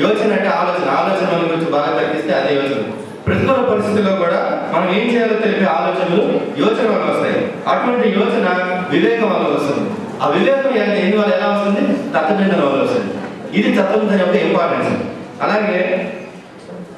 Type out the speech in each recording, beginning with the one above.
యోచన అంటే ఆలోచన. ఆలోచన మన గురించి బాగా తగ్గిస్తే అదే యోచన. ప్రతికూల పరిస్థితుల్లో కూడా మనం ఏం చేయాలో తెలిపే ఆలోచనలు యోచన వల్ల వస్తాయి. అటువంటి యోచన వివేకం వల్ల వస్తుంది. ఆ వివేకం ఎన్ని వల్ల ఎలా వస్తుంది? తత్వజ్ఞానం వల్ల వస్తుంది. ఇది తత్వజ్ఞానం యొక్క ఇంపార్టెన్స్ అలాగే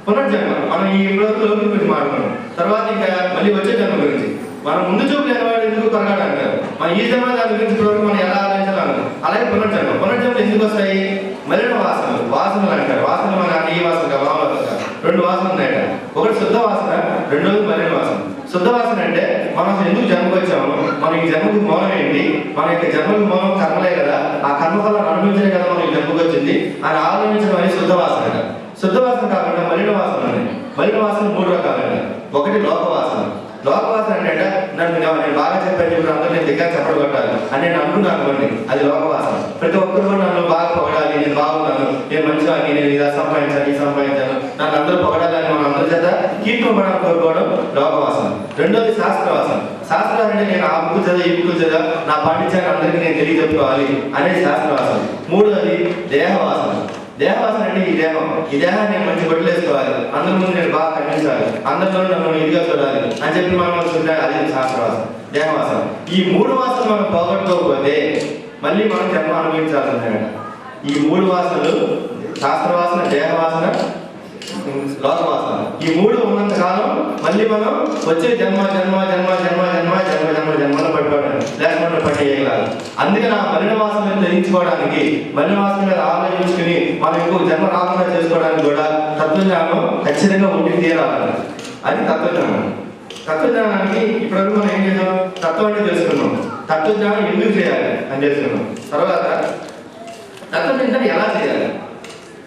పునర్జన్మ. మనం ఈ రోజు లోకం గురించి మాట్లాడుకున్నాం. తర్వాత ఇంకా మళ్ళీ వచ్చే జన్మ గురించి. మనం ముందు చూపు లేనివాడు ఎందుకు కొనగాడు అంటారు? మన ఈ జన్మ దాని గురించి మనం ఎలా ఆలోచించాలి అలాగే పునర్జన్మ. పునర్జన్మలు ఎందుకు వస్తాయి? మలిన వాసనలు. వాసనలు అంటారు. వాసనలు మన ఈ వాసన కాదు, రెండు వాసనలు ఉన్నాయట ఒకటి శుద్ధ వాసన రెండోది మలిన వాసన శుద్ధ వాసన అంటే మనం ఎందుకు జన్మకు వచ్చాము? మన ఈ జన్మకు మౌనం ఏంటి? మన యొక్క జన్మకు మౌనం కర్మలే కదా. ఆ కర్మ ఫలం అనుభవించలే కదా మనం జన్మకు వచ్చింది. అని ఆలోచించడం అనేది శుద్ధ వాసన శుద్ధ వాసన కాకుండా మలిన వాసన ఉన్నాయి. మలిన వాసన మూడు రకాలైన ఒకటి లోక వాసన లోక వాసన అంటే నన్ను నేను బాగా చెప్పాను ఇప్పుడు అందరూ నేను దగ్గర చెప్పడం అని నేను అనుకున్నాను కొన్ని అది లోకవాసం. ప్రతి ఒక్కరు నన్ను బాగా పొగడాలి నేను బాగున్నాను నేను మంచిగా నేను ఇలా సంపాదించాను ఈ సంపాదించాను. నాకు అందరూ పొగడాలని మనం అందరి చేత కీర్తి మనం కోరుకోవడం లోక రెండోది శాస్త్ర అంటే నేను ఆ బుక్ చదివా ఈ బుక్ చదివా నా పాండిత్యాన్ని అందరికీ నేను తెలియజెప్పుకోవాలి అనేది శాస్త్రవాసం. మూడోది దేహ దేవాసన అంటే ఈ దేహం. ఈ దేహాన్ని మంచి వదిలేసుకోవాలి అందరి ముందు నేను బాగా కనిపించాలి అందరిలో నన్ను ఇదిగా చూడాలి అని చెప్పి మనం చూడాలి అది శాస్త్రవాసన దేహవాసన. ఈ మూడు వాసనలు మనం పోగొట్టుకోకపోతే మళ్ళీ మనం జన్మ అనుభవించాల్సిందే ఈ మూడు వాసనలు శాస్త్రవాసన దేహవాసన లోకవాసన ఈ మూడు ఉన్నంత కాలం మళ్ళీ మనం వచ్చే జన్మ జన్మ జన్మ జన్మ జన్మ జన్మ జన్మ జన్మలో పట్టుకోవడం లేకుండా పట్టేయగలరు అందుకే నా మలిన ధరించుకోవడానికి మలిన వాసన మీద ఆలోచించుకుని మనం ఎక్కువ జన్మ రాకుండా చేసుకోవడానికి కూడా తత్వజ్ఞానం ఖచ్చితంగా ఉండి తీరాలి. అది తత్వజ్ఞానం. తత్వజ్ఞానానికి ఇప్పటివరకు మనం ఏం చేసాం? తత్వాన్ని తెలుసుకున్నాం. తత్వజ్ఞానం ఎందుకు చేయాలి అని తెలుసుకున్నాం. తర్వాత తత్వజ్ఞానం ఎలా చేయాలి?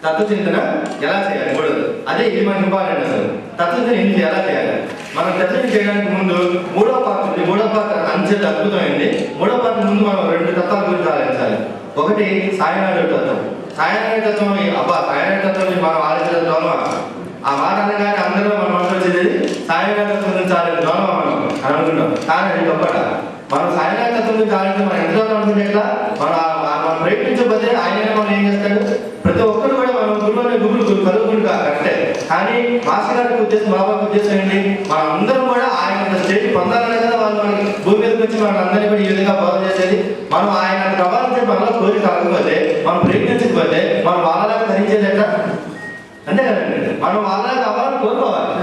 తత్వచింతన ఎలా చేయాలి? మూడోది అదే ఇది మనకి ఇంపార్టెంట్ అసలు. తత్వచింతన ఎందుకు ఎలా చేయాలి? మనం తత్వచింతన చేయడానికి ముందు మూడో పాత్ర ఉంది. మూడో పాత్ర అంచెది అద్భుతమైంది. మూడో పాత్ర ముందు మనం రెండు తత్వాల గురించి ఆలోచించాలి. ఒకటి సాయనాడు తత్వం. సాయనాడు తత్వం అబ్బా సాయనాడు తత్వం మనం ఆలోచించడం ఆ మాట అనగానే అందరూ మన మనసు వచ్చేది సాయనాడు తత్వం గురించి ఆలోచించాలి మనం? అని అనుకుంటాం. కానీ అది గొప్పట మనం సాయనాడు తత్వం గురించి ఆలోచించి మనం ఎంత అనుకుంటే ఎట్లా? మనం మనం ప్రయత్నించకపోతే ఆయన మనం ఏం చేస్తాడు? ప్రతి ఒక్కరు కూడా మనం గురువు అనే గురువు కలుగుతుంది కరెక్టే. కానీ మాస్టర్ గారికి ఉద్దేశం బాబా ఉద్దేశం ఏంటి? మనం అందరం కూడా ఆయన స్టేట్ పొందాలనే కదా వాళ్ళు మనకి భూమి మీదకి వచ్చి మనం అందరినీ కూడా ఈ విధంగా బోధ చేసేది. మనం ఆయన ప్రభావించే మనలో కోరిక కాకపోతే మనం ప్రయత్నించకపోతే మనం వాళ్ళలాగా ధరించేది ఎట్లా? అంతే కదండి. మనం వాళ్ళలాగా అవ్వాలని కోరుకోవాలి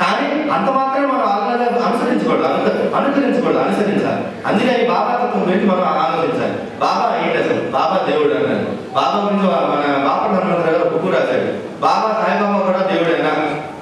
కానీ అంత మాత్రమే మనం వాళ్ళలాగా అనుసరించకూడదు అను అనుకరించకూడదు అనుసరించాలి అందుకని బాబా తత్వం గురించి మనం ఆలోచించాలి బాబా ఏంటి అసలు బాబా దేవుడు అన్నారు బాబా ముందు మన బాపా హనుమంతరావు గారు బుక్ రాశాడు. బాబా సాయిబాబా కూడా దేవుడేనా?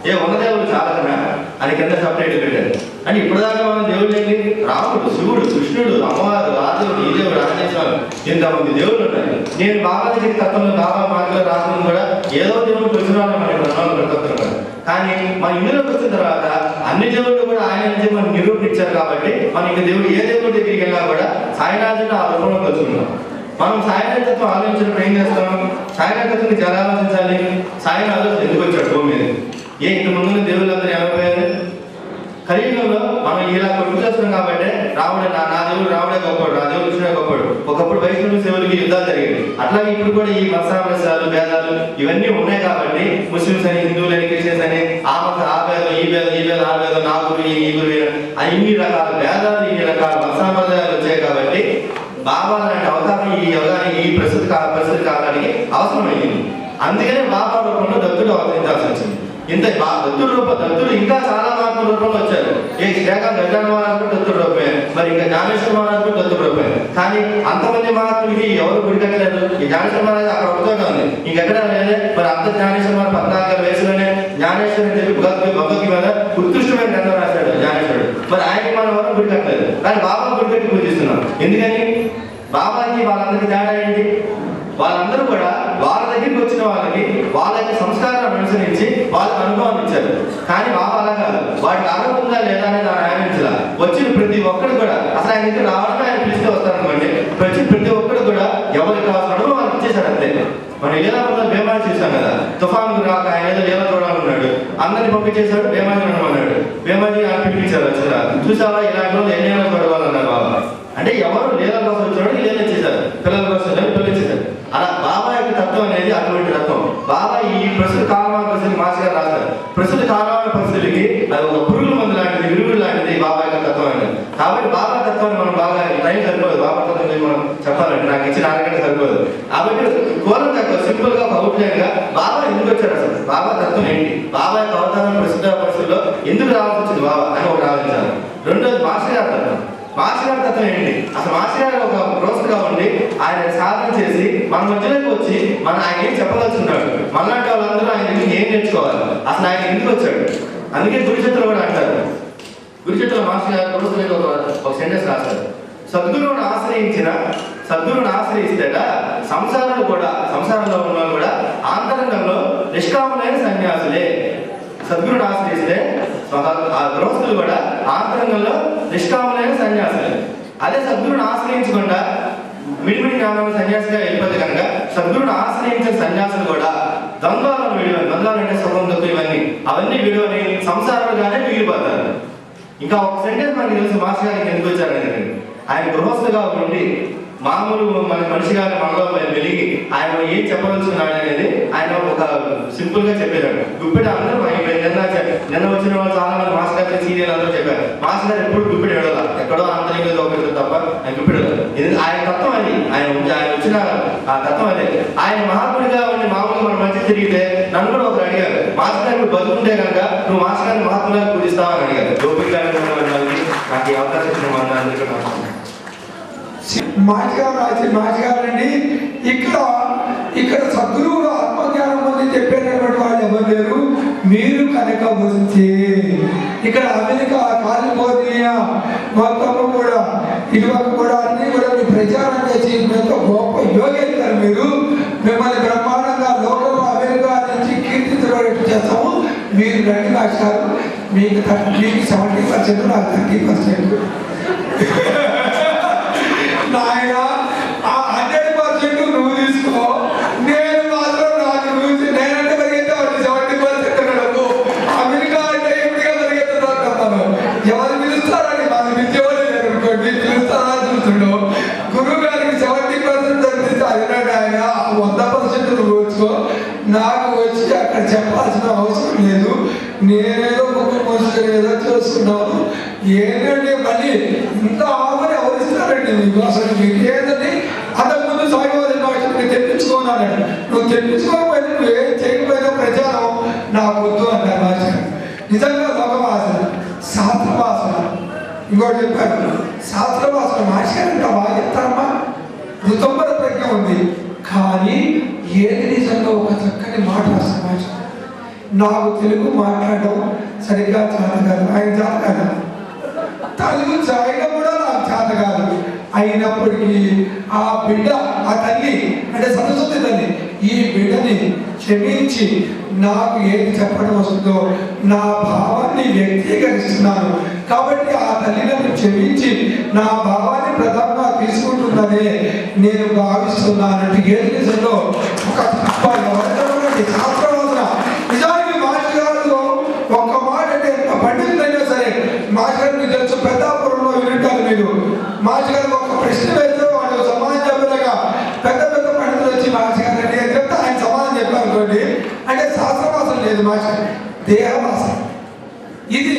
ఏ ఉన్న దేవుడు చాలకనా అని కింద సపరేట్ పెట్టాడు అంటే ఇప్పటిదాకా మనం దేవుడు ఏంటి రాముడు శివుడు కృష్ణుడు అమ్మవారు ఆదేవుడు ఈ దేవుడు రాజేశ్వరం ఇంతమంది దేవుళ్ళు ఉన్నారు. నేను బాబా దగ్గర తత్వంలో బాబా మార్గంలో రాకుండా కూడా ఏదో దేవుడు వచ్చిన మన మనకి కానీ మన ఇందులోకి వచ్చిన తర్వాత అన్ని దేవుళ్ళు కూడా ఆయన నుంచి మనం నిరూపించారు కాబట్టి మనం ఇంకా దేవుడు ఏ దేవుడి దగ్గరికి వెళ్ళినా కూడా సాయినాథుని ఆ రూపంలోకి వచ్చుకున్నాం మనం సాయనాయకత్వం ఆలోచించినప్పుడు ఏం చేస్తాం? సాయనాయకత్వం గురించి ఎలా ఆలోచించాలి. ఆలోచన ఎందుకు వచ్చాడు భూమి మీద? ఏ ఇంత ముందు దేవుళ్ళందరూ ఏమైపోయారు కలియుగంలో మనం ఇలా కొడుకు చేస్తున్నాం కాబట్టి రావడే నా నా దేవుడు రావడే గొప్పడు నా దేవుడు కృష్ణుడే గొప్పడు ఒకప్పుడు వైష్ణవ సేవలకి యుద్ధాలు జరిగాయి అట్లాగే ఇప్పుడు కూడా ఈ మత్సామరస్యాలు భేదాలు ఇవన్నీ ఉన్నాయి కాబట్టి ముస్లిమ్స్ అని హిందువులని క్రిస్టియన్స్ అని ఆ మత ఆ భేదం ఈ భేదం ఈ భేదం ఆ భేదం నా గురు ఈ గురు అన్ని ఇన్ని రకాల భేదాలు ఇన్ని రకాల మత్సామరస్యాలు వచ్చాయి కాబట్టి బాబా లాంటి అవతారం ఈ అవతారం ఈ ప్రస్తుత కాల ప్రస్తుత కాలానికి అవసరమైంది అందుకనే బాబా రూపంలో దత్తుడు అవతరించాల్సి వచ్చింది. ఇంత బా దత్తుడు రూప దత్తుడు ఇంకా చాలా మార్పుల రూపంలో వచ్చారు. ఏ శ్రేఖ గజాన మహారాజు దత్తుడు రూపమే మరి ఇంకా జ్ఞానేశ్వర మహారాజు దత్తుడు రూపమే. కానీ అంతమంది మహాత్ములకి ఎవరు గుడి ఈ జ్ఞానేశ్వర మహారాజు అక్కడ ఒకటోనే ఉంది. ఇంకెక్కడ లేదే? మరి అంత జ్ఞానేశ్వర మహారాజు పద్నాలుగు వయసులోనే జ్ఞానేశ్వరం అని చెప్పి భగవద్గీత ఉత్కృష్టమైన గ్రంథం రాశాడు జ్ఞానేశ్వరుడు. మరి ఆయనకి మనం ఎవరు గుడి కానీ బాబా గుడి ఎందుకని బాబాకి వాళ్ళందరికీ తేడా ఏంటి? వాళ్ళందరూ కూడా వాళ్ళ దగ్గరికి వచ్చిన వాళ్ళకి వాళ్ళ యొక్క సంస్కారాన్ని అనుసరించి వాళ్ళకి అనుభవం ఇచ్చారు. కానీ బాబా అలా కాదు. వాడికి అర్హత ఉందా లేదా అనేది ఆయన వచ్చిన ప్రతి ఒక్కరు కూడా అసలు ఆయన దగ్గర రావడమే ఆయన పిలిస్తే వస్తారనుకోండి వచ్చిన ప్రతి ఒక్కరు కూడా ఎవరికి కావాల్సిన వాళ్ళు వాళ్ళకి ఇచ్చేశారు అంతే. మనం ఎలా ఉందో బేమాని చేశాం కదా. తుఫాను రాక ఆయన ఏదో లీల చూడాలన్నాడు అందరిని పంపించేశాడు బేమాని అన్నాడు బేమాని ఆయన పిలిపించారు వచ్చారా చూసావా? ఇలాంటి వాళ్ళు ఎన్ని చూడవాలన్నారు బాబా. అంటే ఎవరు లీల కోసం వచ్చాడు లీల చేశారు. పిల్లల కోసం పిల్లలు చేశారు. అలా బాబా యొక్క తత్వం అనేది అటువంటి తత్వం. బాబా ఈ ప్రస్తుత కాలమైన పరిస్థితి మాస్టర్ రాశారు. ప్రస్తుత కాలమైన పరిస్థితికి అది ఒక పురుగుల మందు లాంటిది విరుగుడు లాంటిది బాబా యొక్క తత్వం అనేది. కాబట్టి బాబా తత్వాన్ని మనం బాగా టైం సరిపోదు. బాబా తత్వం మనం చెప్పాలంటే నాకు ఇచ్చిన అరగంట సరిపోదు. కాబట్టి కోరం తక్కువ సింపుల్గా ఒక బాబా ఎందుకు వచ్చారు అసలు? బాబా తత్వం ఏంటి? బాబా యొక్క అవతారం ప్రస్తుత పరిస్థితిలో ఎందుకు రావాల్సి వచ్చింది బాబా అని ఒక మాస్టర్ అసలు మాస్టర్ గారు ఒక రోస్ట్గా ఉండి ఆయన సాధన చేసి మన మధ్యలోకి వచ్చి మన ఆయన ఏం ఉన్నాడు మనలాంటి వాళ్ళందరూ ఆయన ఏం నేర్చుకోవాలి? అసలు ఆయన ఎందుకు వచ్చాడు? అందుకే గురుచత్రులు కూడా అంటారు. గురుచత్రుల మాస్టర్ గారు రోజు ఒక ఒక సెంటెన్స్ రాస్తారు సద్గురువును ఆశ్రయించిన సద్గురువును ఆశ్రయిస్తేట సంసారాలు కూడా సంసారంలో ఉన్న కూడా ఆంతరంగంలో నిష్కామలైన సన్యాసులే. సద్గురుడు ఆశ్రయిస్తే ఆ గృహస్థులు కూడా ఆంతరంగంలో నిష్కామలైన సన్యాసులే. అదే సద్గురుని ఆశ్రయించకుండా మిడిమిడి జ్ఞానం సన్యాసిగా వెళ్ళిపోతే కనుక సద్గురుని ఆశ్రయించిన సన్యాసులు కూడా ద్వంద్వాలను విడివని ద్వంద్వాలు అంటే సుఖం ఇవన్నీ. అవన్నీ విడివని సంసారాలుగానే మిగిలిపోతారు. ఇంకా ఒక సెంటెన్స్ మనకి తెలుసు. మాస్టర్ గారికి ఎందుకు వచ్చారని ఆయన గృహస్థుగా ఉండి మామూలు మన మనిషి గారి మనలో వెలిగి ఆయన ఏం చెప్పదలుచుకున్నాడు అనేది ఆయన ఒక సింపుల్గా చెప్పేదాడు గుప్పెట అందరూ నిన్న నిన్న వచ్చిన వాళ్ళు చాలా మంది మాస్టర్ గారి సీనియర్ అందరూ చెప్పారు. మాస్టర్ గారు ఎప్పుడు గుప్పెట విడల ఎక్కడో ఆంతరికంగా ఒకటి తప్ప ఆయన గుప్పెట ఇది ఆయన తత్వం అది. ఆయన ఆయన వచ్చిన ఆ తత్వం అదే. ఆయన మహాత్ముడిగా ఉండి మామూలుగా మన మంచి తిరిగితే నన్ను కూడా ఒకరు అడిగారు. మాస్టర్ గారు నువ్వు బతుకుంటే కనుక నువ్వు మాస్ గారిని మహాత్ముగా పూజిస్తావా అని అడిగారు. గోపిక గారిని నాకు ఈ అవకాశం ఇచ్చిన మన అందరికీ మాటగారు రాసి మాటగారండి. ఇక్కడ ఇక్కడ సద్గురువులు ఆత్మజ్ఞానం పొంది చెప్పేటటువంటి వాళ్ళు ఎవరు లేరు? మీరు కనుక వస్తే. ఇక్కడ అమెరికా కాలిఫోర్నియా మొత్తము కూడా ఇటువంటి కూడా అన్ని కూడా మీ ప్రచారం చేసి ఎంతో గొప్ప యోగేస్తారు మీరు. మిమ్మల్ని బ్రహ్మాండంగా లోకంలో అమెరికా నుంచి కీర్తించబడేట్టు చేస్తాము. మీరు రెండు లక్షలు మీకు మీకు సెవెంటీ పర్సెంట్ నాకు థర్టీ పర్సెంట్ నాయన ఆ హండ్రెడ్ పర్సెంట్ నువ్వు తీసుకో నేను మాత్రం నాకు నువ్వు నేనంటే పరిగెత్తాను సెవెంటీ పర్సెంట్ డబ్బు అమెరికా అంటే ఎప్పుడుగా పరిగెత్తుతాను ఎవరు పిలుస్తారని మన విద్యవాళ్ళు లేరు అనుకోండి పిలుస్తారా చూస్తుండో గురువు గారికి సెవెంటీ పర్సెంట్ తగ్గితే అదినాడు ఆయన వంద పర్సెంట్ నువ్వు వచ్చుకో నాకు వచ్చి అక్కడ చెప్పాల్సిన అవసరం లేదు నేనేదో ముక్కు మోసుకొని ఏదో చేసుకున్నాను ఏంటంటే మళ్ళీ ఇంత ఆఫర్ ఎవరు ఇస్తారండి మీకు అసలు మీకు ఏంటంటే అంతకుముందు సాయిబాబు భాషను తెప్పించుకోనాడు నువ్వు తెప్పించుకోకపోయినా నువ్వు ఏం చేయకపోయినా ప్రచారం నా వద్దు అన్నారు భాష నిజంగా లోకవాసన శాస్త్రవాసన ఇంకోటి చెప్పారు శాస్త్రవాసన అంటే బాగా చెప్తారమ్మా? ఋతంబర ప్రజ్ఞ ఉంది. కానీ ఏది నిజంగా ఒక చక్కని మాట భాష నాకు తెలుగు మాట్లాడడం సరిగ్గా చేత కాదు. ఆయన చేత కాదు. తెలుగు చేయడం కూడా నాకు చేత కాదు. అయినప్పటికీ ఆ బిడ్డ ఆ తల్లి అంటే సరస్వతి తల్లి ఈ బిడ్డని క్షమించి నాకు ఏది చెప్పడం వస్తుందో నా భావాన్ని వ్యక్తీకరిస్తున్నాను. కాబట్టి ఆ తల్లి నన్ను క్షమించి నా భావాన్ని ప్రధానంగా తీసుకుంటున్నదే నేను భావిస్తున్నానంటే ఏది నిజంలో ఒక తప్ప ఎవరైనా నిజానికి మాస్టర్ గారు ఒక్క మాట అంటే పండితులైనా సరే మాస్టర్ గారు మీకు తెలుసు పెద్దాపురంలో వింటారు మీరు. మాస్టర్ గారు ప్రశ్న వేస్తే వాళ్ళు సమాధానం చెప్పలేక పెద్ద పెద్ద పండితులు వచ్చి మాస్టర్ గారు అని చెప్తే ఆయన సమాధానం చెప్పారు అనుకోండి. అంటే శాస్త్రవాసన లేదు మాస్టర్ దేహవాసన ఇది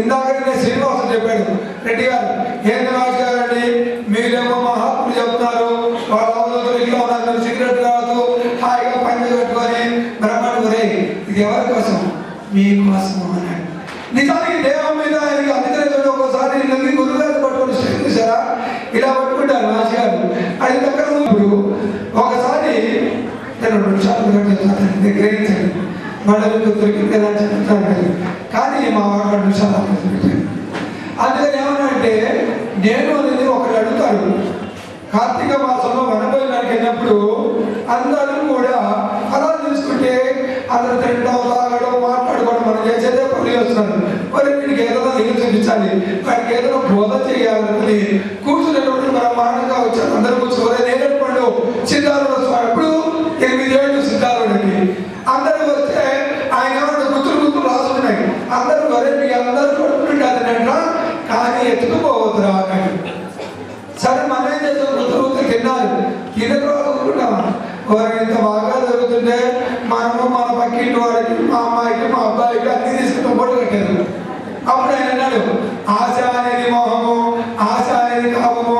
ఇందాక నేను శ్రీనివాసం చెప్పాడు రెడ్డి గారు. ఏంటి మాస్టర్ గారు అండి మీరేమో మహాత్ములు చెప్తున్నారు. వాళ్ళ అవధులు ఇట్లా ఉన్నారు మీరు సిగరెట్ కాదు హాయిగా పంచి కట్టుకొని బ్రహ్మాండ ఒరే ఇది ఎవరి కోసం? మీకోసం అన్నాడు నిజానికి దేహం మీద ఆయనకి అందుకనే ఒకసారి నల్లి గురుగారు పట్టుకొని స్టేజ్ చూసారా ఇలా పట్టుకుంటారు మాస్టర్ గారు అది దగ్గర ఇప్పుడు ఒకసారి నేను రెండు నిమిషాలు చెప్తాను గ్రహించండి. మళ్ళీ మీకు దొరికింది చెప్తాను కానీ మా వాడు రెండు నిమిషాలు అందుకని ఏమన్నా నేను అనేది ఒకరు అడుగుతాడు కార్తీక మాసంలో వనభోజనానికి వెళ్ళినప్పుడు అందరూ కూడా అలా తీసుకుంటే అందరూ తింటాం తాగడం మాట్లాడుకోవడం మనం చేసేదే పని చేస్తున్నారు. మరి వీడికి ఏదైనా నీళ్ళు చూపించాలి? వాడికి ఏదైనా బోధ చేయాలని కూర్చునేటప్పుడు కూర్చున్నటువంటి మాటగా వచ్చారు అందరూ కూర్చోలే నేరేడు పండు సిద్ధార్థ స్వామి ఎప్పుడు ఎనిమిదేళ్ళు సిద్ధార్థుడికి అందరూ వస్తే ఆయన ఏమంటే గుర్తులు గుర్తులు రాసుకున్నాయి అందరూ వరే మీ అందరూ కొట్టుకుంటారనంట కానీ ఎత్తుకుపోవద్దురా అన్నాడు సరే మనం ఏం చేస్తాం గుర్తు తిన్నారు తిన్న తర్వాత ఊరుకుంటామా వారు ఇంత బాగా జరుగుతుంటే మనము మన పక్కింటి వాడికి మా అమ్మాయికి మా అబ్బాయికి అన్ని తీసుకుంటాం పొట్టు కట్టారు అప్పుడు ఆయన అన్నాడు ఆశ అనేది మోహము ఆశ అనేది కామము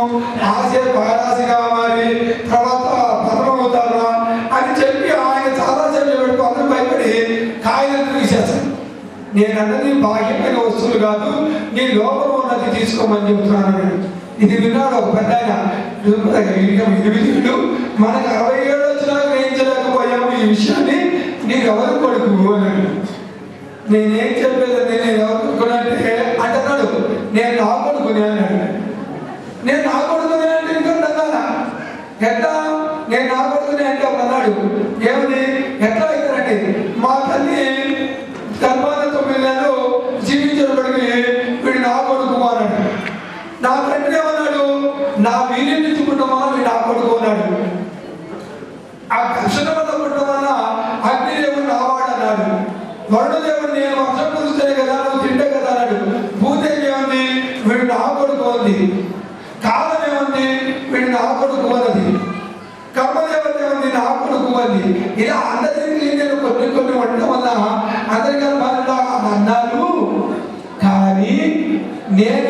ఆశ పారాశిగా మారి తర్వాత పద్మం అవుతారా అని చెప్పి ఆయన చాలా చెట్లు పెట్టు అందరూ భయపడి కాయలు తీసేస్తాను నేను అన్నది బాహ్యమైన వస్తువులు కాదు నీ లోపల ఉన్నది తీసుకోమని చెప్తున్నాను ఇది విన్నాడు ఒక పెద్ద ఆయన. ఇది విధుడు మనకు అరవై ఏడు వచ్చినా గ్రహించలేకపోయాము ఈ విషయాన్ని నీకు ఎవరు కొడుకు అన్నాడు. నేనేం చెప్పేదండి నేను ఎవరు కొడుకునంటే అంటున్నాడు నేను నా కొడుకుని అన్నాడు నేను నా కొడుకుని అంటే ఇంకొకటి అన్నానా ఎట్లా నేను నా కొడుకుని అంటే ఒక అన్నాడు ఏమని ఎట్లా అవుతారండి మా తల్లి గర్భాన తొమ్మిది నెలలు జీవించబడికి వీడు నా కొడుకు అన్నాడు నా తండ్రి ఏమన్నాడు నా వీర్యం నుంచి పుట్టమా వీడు నా కొడుకు అన్నాడు ఆ ఘర్షణ వల్ల పుట్టడం వల్ల అగ్నిదేవుడు నావాడు అన్నాడు వరుణదేవుడు నేను వర్షం కురిస్తే కదా నువ్వు తింటే కదా అన్నాడు. భూదేవి ఏముంది? వీడు నా కొడుకు ఉంది కాలం ఏముంది? వీడు నా కొడుకు అన్నది. కర్మదేవత ఏముంది? నా కొడుకు ఉంది ఇలా అందరికీ నేను కొన్ని కొన్ని ఉండడం వల్ల అందరికీ బాగా అన్నారు కానీ నేను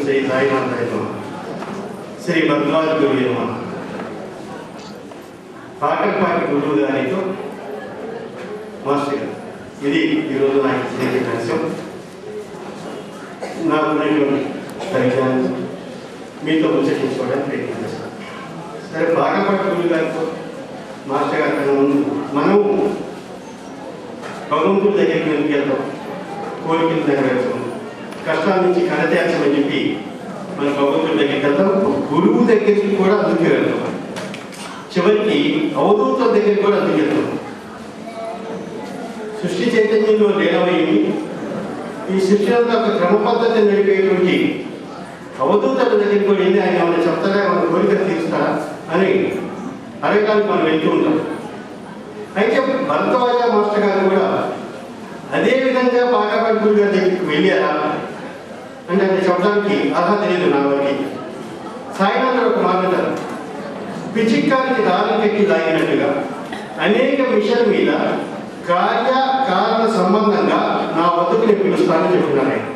समुद्र सत्य से साईनाथ है శ్రీ భద్రాజ గురు నమ పాకపాటి గురువు గారితో మాస్టర్ గారు ఇది ఈరోజు నాకు చేసే అంశం నాకు ఉన్నటువంటి పరిజ్ఞానం మీతో ముచ్చటించుకోవడానికి ప్రయత్నం చేస్తాను సరే పాకపాటి గురువు గారితో మాస్టర్ గారి కన్నా ముందు మనం భగవంతుడి దగ్గరికి ఎందుకు వెళ్తాం కోరికల దగ్గర వెళ్తాం కష్టాల నుంచి కరతేర్చమని చెప్పి మన భగవంతుడి దగ్గరికి వెళ్తాం. గురువు దగ్గరికి కూడా అందుకే వెళ్తాం. చివరికి అవధూతుల దగ్గరికి కూడా అందుకు వెళ్తాం. సృష్టి చైతన్యంలో లీనమయ్యి ఈ సృష్టిలో ఒక క్రమ పద్ధతి నడిపేటువంటి అవధూతల దగ్గరికి కూడా వెళ్ళి ఆయన ఏమైనా చెప్తారా? మన కోరికలు తీరుస్తారా? అని అడగడానికి మనం వెళ్తూ ఉంటాం. అయితే భరద్వాజ మాస్టర్ గారు కూడా అదే విధంగా పాఠపడుతుల గారి దగ్గరికి వెళ్ళారా? అంటే అది చెప్పడానికి అర్హత లేదు నా వారికి. సాయినాథ్ ఒక మాట పిచిక్కానికి పిచ్చిక్కానికి దారం పెట్టి దాగినట్టుగా అనేక విషయాల మీద కార్య కారణ సంబంధంగా నా వద్దకు నేను పిలుస్తానని చెప్తున్నాను ఆయన.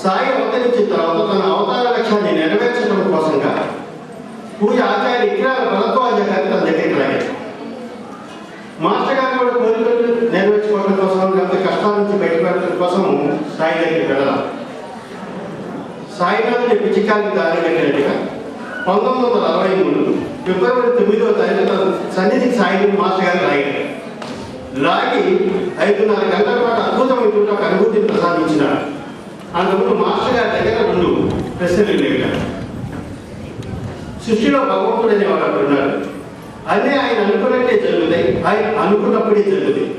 సాయి అవతరించిన తర్వాత తన అవతార లక్ష్యాన్ని నెరవేర్చడం కోసంగా పూజ ఆచార్య విగ్రహాల భరద్వాజ గారి తన దగ్గరికి లాగారు మాస్టర్ గారు కూడా కోరికలు నెరవేర్చుకోవడం కోసం లేకపోతే కష్టాల కోసం సాయి దగ్గరికి వెళ్ళాలి? సాయినాథుని పిచ్చికానికి దారి కట్టినట్టుగా పంతొమ్మిది వందల అరవై మూడు ఫిబ్రవరి తొమ్మిదవ తారీఖు తన సన్నిధికి సాయి మాస్టర్ గారు లాగారు లాగి ఐదున్నర గంటల పాటు అద్భుతమైనటువంటి ఒక అనుభూతిని ప్రసాదించినాడు. అందుకు మాస్టర్ గారి దగ్గర రెండు ప్రశ్నలు లేవు సృష్టిలో భగవంతుడు అనేవాడు అక్కడ ఉన్నాడు. అదే ఆయన అనుకున్నట్టే జరుగుతాయి ఆయన అనుకున్నప్పుడే జరుగుతాయి.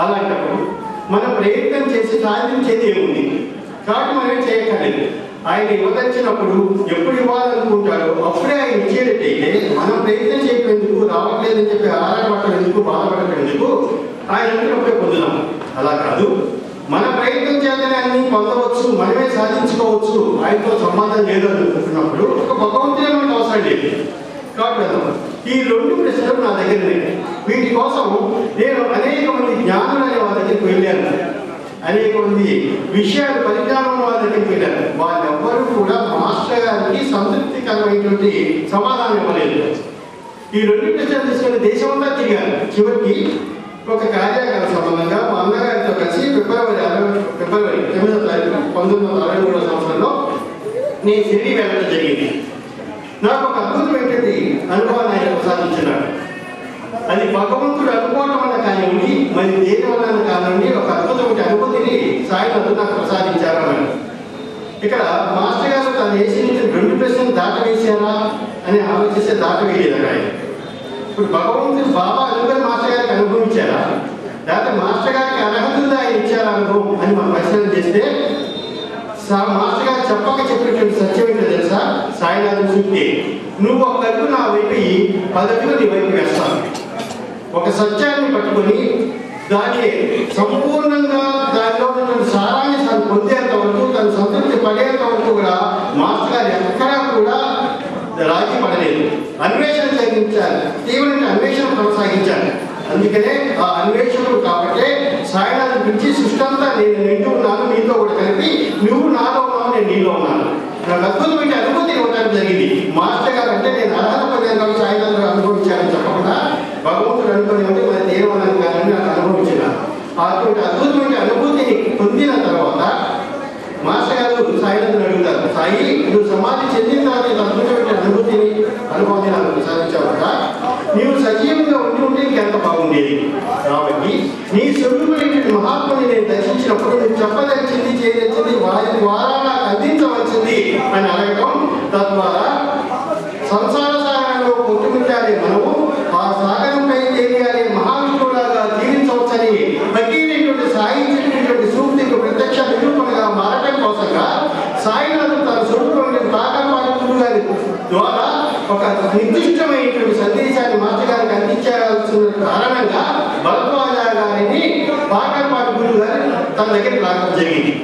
అలాంటప్పుడు మనం ప్రయత్నం చేసి సాధించేది ఏముంది? కాబట్టి మనం ఏం చేయక్కర్లేదు. ఆయన ఇవ్వదలిచినప్పుడు ఎప్పుడు ఇవ్వాలనుకుంటారో అప్పుడే ఆయన ఇచ్చేటట్టయితే మనం ప్రయత్నం చేయకపోయేందుకు రావట్లేదని చెప్పి ఆరాటపడటం ఎందుకు ఆయన అనుకున్నప్పుడే పొందుదాం. అలా కాదు. మన ప్రయత్నం చేతనే అన్ని పొందవచ్చు మనమే సాధించుకోవచ్చు. ఆయనతో సంబంధం లేదు అనుకుంటున్నప్పుడు ఒక భగవంతుడే మనకు అవసరం లేదు. కాబట్టి వెళ్దాం ఈ రెండు ప్రశ్నలు నా దగ్గర ఉన్నాయి వీటి కోసం నేను అనేక మంది జ్ఞానులైన వాళ్ళ దగ్గరికి వెళ్ళాను. అనేక మంది విషయాలు పరిజ్ఞానం వాళ్ళ దగ్గరికి వెళ్ళాను. వాళ్ళెవ్వరూ కూడా మాస్టర్ గారికి సంతృప్తికరమైనటువంటి సమాధానం ఇవ్వలేదు. ఈ రెండు ప్రశ్నలు తీసుకొని దేశమంతా తిరిగాను. చివరికి ఒక కార్యాకాల సంబంధంగా మా అన్నగారితో కలిసి ఫిబ్రవరి అరవై ఫిబ్రవరి తొమ్మిదో తారీఖు పంతొమ్మిది వందల అరవై మూడో సంవత్సరంలో నేను తిరిగి వెళ్ళడం జరిగింది. నాకు ఒక అద్భుతమైనటువంటి అనుభవాన్ని ఆయన ప్రసాదించున్నాడు అది భగవంతుడు అనుకోవటం వల్ల కానివ్వండి మరి దేని వల్ల కానివ్వండి ఒక అద్భుతమైన అనుభూతిని సాయినాథు నాకు ప్రసాదించారు అన్నాడు ఇక్కడ మాస్టర్ గారు తను వేసిన రెండు ప్రశ్నలు దాటవేశారా అని ఆలోచిస్తే దాటవేయలేదు ఆయన. ఇప్పుడు భగవంతుడు బాబా అనుగ్రహం మాస్టర్ గారికి అనుభవించారా? లేకపోతే మాస్టర్ గారికి అర్హత ఆయన ఇచ్చారా అనుభవం అని మనం పరిశీలన చేస్తే మాస్టర్ గారు చెప్పక చెప్పినటువంటి సత్యం ఏంటో తెలుసా? సాయినాథం సూక్తి నువ్వు ఒక అడుగు నా వైపు పదవిలో నీ వైపు వేస్తాను ఒక సత్యాన్ని పట్టుకొని దాన్ని సంపూర్ణంగా దానిలో ఉన్న సారాన్ని తను పొందేంత వరకు తను సంతృప్తి పడేంత వరకు కూడా మాస్టర్ గారు ఎక్కడా కూడా రాజీ పడలేదు. అన్వేషణ సాగించాలి తీవ్రమైన అన్వేషణ కొనసాగించాలి అందుకనే ఆ అన్వేషణలు కాబట్టి సాయినాథ్ గురించి సృష్టి అంతా నేను నింటూ ఉన్నాను నీతో కూడా కలిపి నువ్వు నాలో ఉన్నావు నేను నీలో ఉన్నాను నాకు అద్భుతమైన అనుభూతి ఇవ్వడానికి జరిగింది. మాస్టర్ గారు అంటే నేను అర్హత పొందాను కాబట్టి సాయినాథ్ అనుభవించాలని చెప్పకుండా భగవంతుడు అనుకుని ఉంటే మన దేవనం కానీ నాకు అనుభవించిన అటువంటి అద్భుతమైన అనుభూతిని పొందిన తర్వాత మాస్టర్ గారు సాయంత్రం అడుగుతారు సాయి నువ్వు సమాధి చెందిన తర్వాత అద్భుతమైన అనుభూతిని అనుభవాన్ని నాకు సాధించావట నీవు సజీవంగా ఉండి ఉంటే ఇంకెంత బాగుండేది? కాబట్టి నీ స్వరూపుడైన మహాత్ముని నేను దర్శించినప్పుడు నువ్వు చెప్పదలిచింది చేయలేదు నిర్దిష్టమైనటువంటి సందేశాన్ని మాస్టర్ అందించాల్సిన కారణంగా భరద్వాజ గారిని పాకపాటి గురువు గారు తన దగ్గరికి రావడం జరిగింది.